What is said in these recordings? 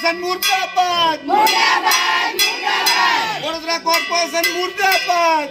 Corporation મુર્દાબાદ. Vadodara corporation મુર્દાબાદ.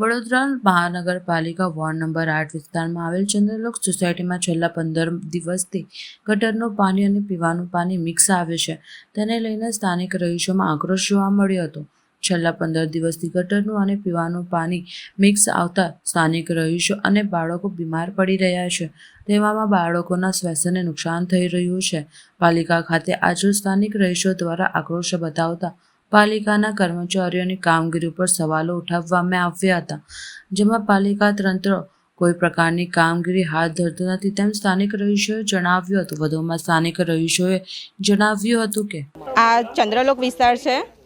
વડોદરા મહાનગરપાલિકા વોર્ડ નંબર આઠ વિસ્તારમાં આવેલ ચંદ્રલોક સોસાયટીમાં છેલ્લા પંદર દિવસથી ગટરનું પાણી અને પીવાનું પાણી મિક્સ આવે છે. તેને લઈને સ્થાનિક રહીશોમાં આક્રોશ જોવા મળ્યો હતો. છેલ્લા પંદર દિવસથી ગટરનું અને પીવાનું પાણી મિક્સ આવતા સ્થાનિક રહીશો અને બાળકો બીમાર પડી રહ્યા છે. તેવામાં બાળકોના સ્વાસ્થ્યને નુકસાન થઈ રહ્યું છે. પાલિકા ખાતે આજરોજ સ્થાનિક રહીશો દ્વારા આક્રોશ બતાવતા પાલિકાના કર્મચારીઓની કામગીરી ઉપર સવાલો ઉઠાવવામાં આવ્યા હતા. જેમાં પાલિકા તંત્ર કોઈ પ્રકારની કામગીરી હાથ ધરતું નથી તેમ સ્થાનિક રહીશોએ જણાવ્યું હતું. વધુમાં સ્થાનિક રહીશોએ જણાવ્યું હતું કે આ ચંદ્રલોક વિસ્તાર છે.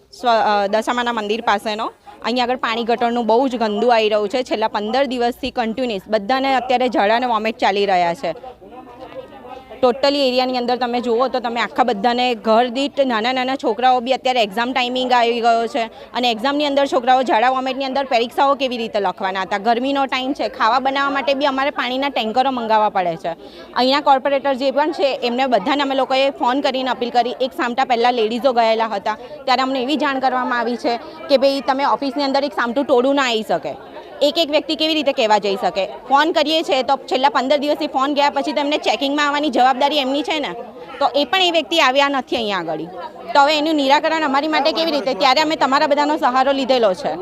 દશામાના મંદિર પાસેનો. અહીંયા આગળ પાણી ગટરનું બહુ જ ગંદુ આવી રહ્યું છે. છેલ્લા પંદર દિવસથી કન્ટિન્યુઅસ બધાને અત્યારે ઝાડા અને વોમિટ ચાલી રહ્યા છે. ટોટલી એરિયાની અંદર તમે જુઓ તો તમે આખા બધાને ઘર દીઠ નાના નાના છોકરાઓ બી અત્યારે એક્ઝામ ટાઈમિંગ આવી ગયો છે. અને એક્ઝામની અંદર છોકરાઓ ઝાડા વોમેટની અંદર પરીક્ષાઓ કેવી રીતે લખવાના હતા? ગરમીનો ટાઈમ છે. ખાવા બનાવવા માટે બી અમારે પાણીના ટેન્કરો મંગાવવા પડે છે. અહીંયા કોર્પોરેટર જે પણ છે, એમને બધાને અમે લોકોએ ફોન કરીને અપીલ કરી. એક સામટા પહેલાં લેડીઝો ગયેલા હતા. ત્યારે અમને એવી જાણ કરવામાં આવી છે કે ભાઈ તમે ઓફિસની અંદર એક સામટું ટોળું ના આવી શકે. એક એક વ્યક્તિ કેવી રીતે કહેવા જઈ શકે? ફોન કરીએ છીએ તો છેલ્લા પંદર દિવસથી ફોન ગયા પછી તમને ચેકિંગમાં આવવાની જવાબદારી એમની છે ને? તો એ પણ એ વ્યક્તિ આવ્યા નથી અહીંયા આગળ. તો હવે એનું નિરાકરણ અમારી માટે કેવી રીતે? ત્યારે અમે તમારા બધાનો સહારો લીધેલો છે.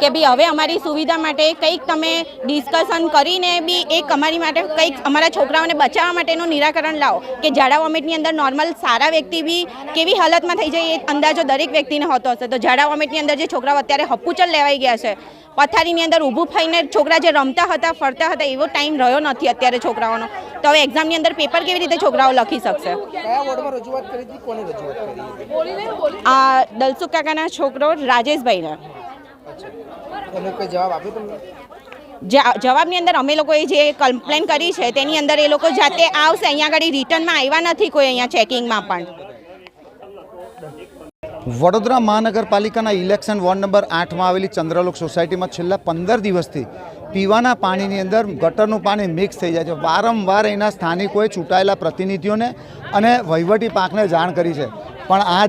કે ભાઈ હવે અમારી સુવિધા માટે કંઈક તમે ડિસ્કશન કરીને બી એક અમારી માટે કંઈક અમારા છોકરાઓને બચાવવા માટેનું નિરાકરણ લાવો. કે ઝાડા વોમિટની અંદર નોર્મલ સારા વ્યક્તિ બી કેવી હાલતમાં થઈ જાય એ અંદાજો દરેક વ્યક્તિને હોતો હશે. તો ઝાડા વોમિટની અંદર જે છોકરાઓ અત્યારે હપુચલ લેવાઈ ગયા છે, પથારીની અંદર ઊભું થઈને છોકરા જે રમતા હતા, ફરતા હતા, એવો ટાઈમ રહ્યો નથી અત્યારે છોકરાઓનો. તો હવે એક્ઝામની અંદર પેપર કેવી રીતે છોકરાઓ લખી શકશે? આ દલસુખ કાકાના છોકરો રાજેશભાઈને. જવાબની અંદર અમે લોકોએ જે કમ્પ્લેન કરી છે તેની અંદર એ લોકો જાતે આવશે. અહીંયા આગળ રિટર્નમાં આવ્યા નથી કોઈ અહીંયા ચેકિંગમાં પણ. વડોદરા મહાનગરપાલિકાના ઇલેક્શન વોર્ડ નંબર આઠમાં આવેલી ચંદ્રલોક સોસાયટીમાં છેલ્લા પંદર દિવસથી પીવાના પાણીની અંદર ગટરનું પાણી મિક્સ થઈ જાય છે. વારંવાર એના સ્થાનિકોએ ચૂંટાયેલા પ્રતિનિધિઓને અને વહીવટી પાંખને જાણ કરી છે. પણ આ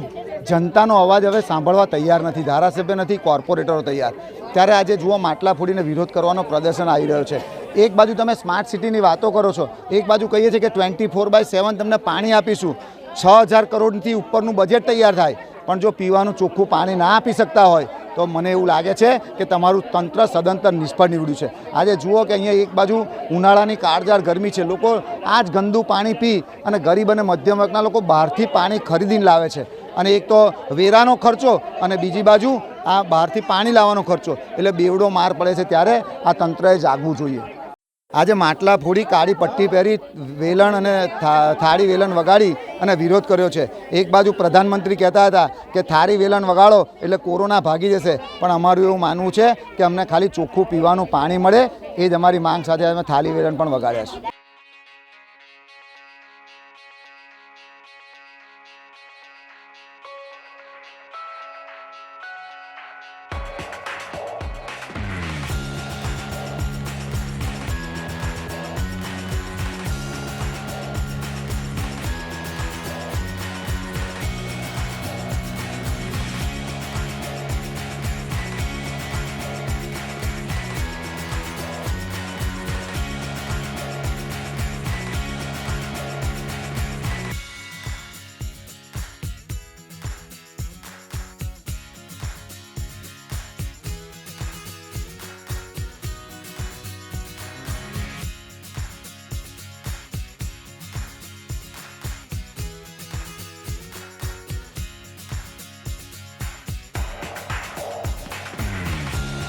જનતાનો અવાજ હવે સાંભળવા તૈયાર નથી. ધારાસભ્ય નથી, કોર્પોરેટરો તૈયાર. ત્યારે આજે જુઓ, માટલા ફૂડીને વિરોધ કરવાનો પ્રદર્શન આવી રહ્યો છે. એક બાજુ તમે સ્માર્ટ સિટીની વાતો કરો છો. એક બાજુ કહીએ છીએ કે ટ્વેન્ટી ફોર બાય સેવન તમને પાણી આપીશું. છ હજાર કરોડથી ઉપરનું બજેટ તૈયાર થાય. પણ જો પીવાનું ચોખ્ખું પાણી ના આપી શકતા હોય તો મને એવું લાગે છે કે તમારું તંત્ર સદંતર નિષ્ફળ નીવડ્યું છે. આજે જુઓ કે અહીંયા એક બાજુ ઉનાળાની કાળજાળ ગરમી છે. લોકો આ જ ગંદુ પાણી પી અને ગરીબ અને મધ્યમ વર્ગના લોકો બહારથી પાણી ખરીદીને લાવે છે. અને એક તો વેરાનો ખર્ચો અને બીજી બાજુ આ બહારથી પાણી લાવવાનો ખર્ચો. એટલે બેવડો માર પડે છે ત્યારે આ તંત્રએ જાગવું જોઈએ. આજે માટલા ફોડી, કાળી પટ્ટી પહેરી, વેલણ અને થાળી વેલણ વગાડી અને વિરોધ કર્યો છે. એક બાજુ પ્રધાનમંત્રી કહેતા હતા કે થાળી વેલણ વગાડો એટલે કોરોના ભાગી જશે. પણ અમારું એવું માનવું છે કે અમને ખાલી ચોખ્ખું પીવાનું પાણી મળે. એ જ અમારી માંગ સાથે અમે થાળી વેલણ પણ વગાડ્યા છે.